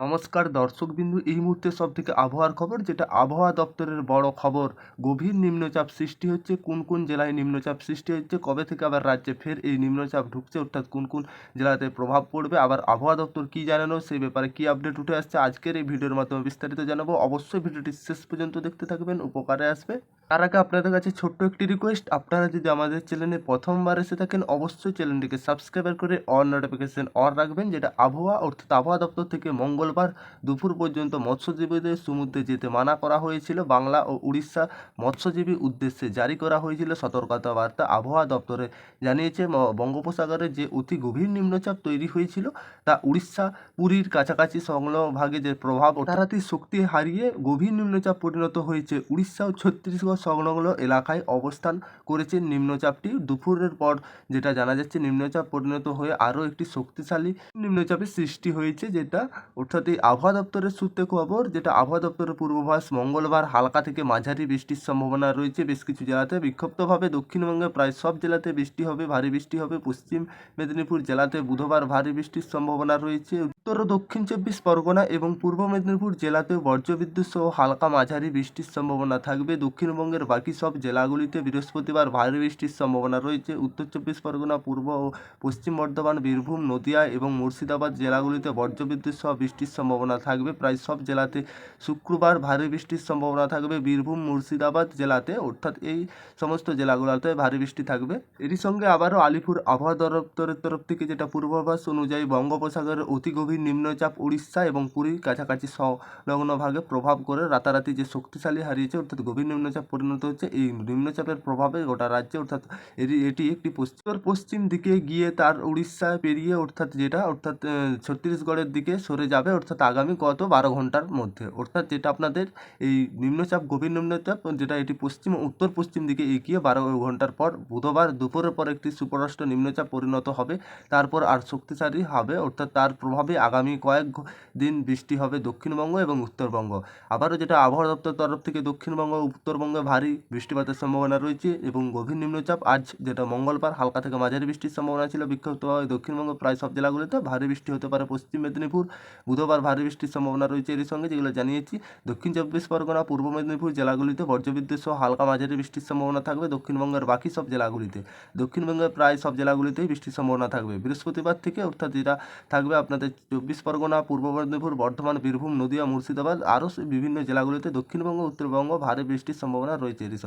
নমস্কার দর্শকবিন্দু এই মুহূর্তে সব থেকে আবহাওয়ার খবর, যেটা আবহাওয়া দপ্তরের বড় খবর। গভীর নিম্নচাপ সৃষ্টি হচ্ছে, কোন কোন জেলায় নিম্নচাপ সৃষ্টি হচ্ছে, কবে থেকে আবার রাজ্যে ফের এই নিম্নচাপ ঢুকছে, অর্থাৎ কোন কোন জেলাতে প্রভাব পড়বে, আবার আবহাওয়া দপ্তর কী জানানো সেই ব্যাপারে কী আপডেট উঠে আসছে, আজকের এই ভিডিওর মাধ্যমে বিস্তারিত জানাব। অবশ্যই ভিডিওটি শেষ পর্যন্ত দেখতে থাকবেন, উপকারে আসবে। তার আগে আপনাদের কাছে ছোট্ট একটি রিকোয়েস্ট আপনারা যদি আমাদের চ্যানেলে প্রথমবার এসে থাকেন, অবশ্যই চ্যানেলটিকে সাবস্ক্রাইব করে অন নোটিফিকেশন অন রাখবেন, যেটা আবহাওয়া অর্থাৎ আবহাওয়া দপ্তর থেকে মঙ্গলবার দুপুর পর্যন্ত মৎস্যজীবীদের সমুদ্রে যেতে মানা করা হয়েছিল। বাংলা ও উড়িষ্যা মৎস্যজীবী উদ্দেশ্যে জারি করা হয়েছিল সতর্কতা বার্তা আবহাওয়া দপ্তরে জানিয়েছে। বঙ্গোপসাগরে যে অতি গভীর নিম্নচাপ তৈরি হয়েছিল, তা উড়িষ্যা পুরীর কাছাকাছি সংলগ্ন ভাগে যে প্রভাব হঠাৎই শক্তি হারিয়ে গভীর নিম্নচাপ পরিণত হয়েছে। উড়িষ্যা ও ছত্তিশগড় সংলগ্ন এলাকায় অবস্থান করেছে নিম্নচাপটি। দুপুরের পর যেটা জানা যাচ্ছে, নিম্নচাপ পরিণত হয়ে আরও একটি শক্তিশালী নিম্নচাপের সৃষ্টি হয়েছে, যেটা অর্থাৎ এই আবহাওয়া দপ্তরের সূত্রে খবর, যেটা আবহাওয়া দপ্তরের পূর্বাভাস মঙ্গলবার হালকা থেকে মাঝারি বৃষ্টির সম্ভাবনা রয়েছে বেশ কিছু জেলাতে। বিক্ষিপ্তভাবে দক্ষিণবঙ্গে প্রায় সব জেলাতে বৃষ্টি হবে, ভারী বৃষ্টি হবে। পশ্চিম মেদিনীপুর জেলাতে বুধবার ভারী বৃষ্টির সম্ভাবনা রয়েছে। উত্তর ও দক্ষিণ চব্বিশ পরগনা এবং পূর্ব মেদিনীপুর জেলাতেও বজ্রবিদ্যুৎ সহ হালকা মাঝারি বৃষ্টির সম্ভাবনা থাকবে। দক্ষিণবঙ্গের বাকি সব জেলাগুলিতে বৃহস্পতিবার ভারী বৃষ্টির সম্ভাবনা রয়েছে। উত্তর চব্বিশ পরগনা, পূর্ব ও পশ্চিম বর্ধমান, বীরভূম, নদিয়া এবং মুর্শিদাবাদ জেলাগুলিতে বজ্রবিদ্যুৎ সহ বৃষ্টির সম্ভাবনা থাকবে। প্রায় সব জেলাতে শুক্রবার ভারী বৃষ্টির সম্ভাবনা থাকবে। বীরভূম, মুর্শিদাবাদ জেলাতে, অর্থাৎ এই সমস্ত জেলাগুলোতে ভারী বৃষ্টি থাকবে। এরই সঙ্গে আবারও আলিপুর আবহাওয়া দপ্তরের তরফ থেকে যেটা পূর্বাভাস অনুযায়ী বঙ্গোপসাগরের অতি গভীর নিম্নচাপ উড়িষ্যা এবং পুরীর কাছাকাছি সংলগ্ন ভাগে প্রভাব করে রাতারাতি যে শক্তিশালী হারিয়েছে, অর্থাৎ গভীর নিম্নচাপ পরিণত হচ্ছে, এই নিম্নচাপের প্রভাবে গোটা রাজ্যে, অর্থাৎ এটি এটি একটি পশ্চিম পশ্চিম দিকে গিয়ে তার উড়িষ্যা পেরিয়ে, অর্থাৎ যেটা, অর্থাৎ ছত্তিশগড়ের দিকে সরে যাবে, অর্থাৎ আগামী গত বারো ঘণ্টার মধ্যে। অর্থাৎ যেটা আপনাদের এই নিম্নচাপ, গভীর নিম্নচাপ, যেটা এটি পশ্চিম, উত্তর পশ্চিম দিকে এগিয়ে বারো ঘণ্টার পর, বুধবার দুপুরের পর একটি সুপরাষ্ট্র নিম্নচাপ পরিণত হবে, তারপর আর শক্তিশালী হবে, অর্থাৎ তার প্রভাবে আগামী কয়েক দিন বৃষ্টি হবে দক্ষিণবঙ্গ এবং উত্তরবঙ্গ। আবারও যেটা আবহাওয়া দপ্তর তরফ থেকে দক্ষিণবঙ্গ উত্তরবঙ্গে ভারী বৃষ্টিপাতের সম্ভাবনা রয়েছে এবং গভীর নিম্নচাপ। আজ যেটা মঙ্গলবার, হালকা থেকে মাঝারি বৃষ্টির সম্ভাবনা ছিল। বিক্ষিপ্তভাবে দক্ষিণবঙ্গ প্রায় সব জেলাগুলিতে ভারী বৃষ্টি হতে পারে। পশ্চিম মেদিনীপুর, বুধবার ভারী বৃষ্টির সম্ভাবনা রয়েছে এর সঙ্গে, যেগুলো জানিয়েছি। দক্ষিণ চব্বিশ পরগনা, পূর্ব মেদিনীপুর জেলাগুলিতে বজ্রবিদ্যুৎ সহ হালকা মাঝারি বৃষ্টির সম্ভাবনা থাকবে। দক্ষিণবঙ্গের বাকি সব জেলাগুলিতে, দক্ষিণবঙ্গের প্রায় সব জেলাগুলিতেই বৃষ্টির সম্ভাবনা থাকবে। বৃহস্পতিবার থেকে অর্থাৎ যেটা থাকবে আপনাদের চব্বিশ পরগনা, পূর্ব মেদিনীপুর, বর্ধমান, বীরভূম, নদীয়া, মুর্শিদাবাদ, আরও বিভিন্ন জেলাগুলিতে দক্ষিণবঙ্গ, উত্তরবঙ্গ, ভারী বৃষ্টির সম্ভাবনা রয়েছে এরই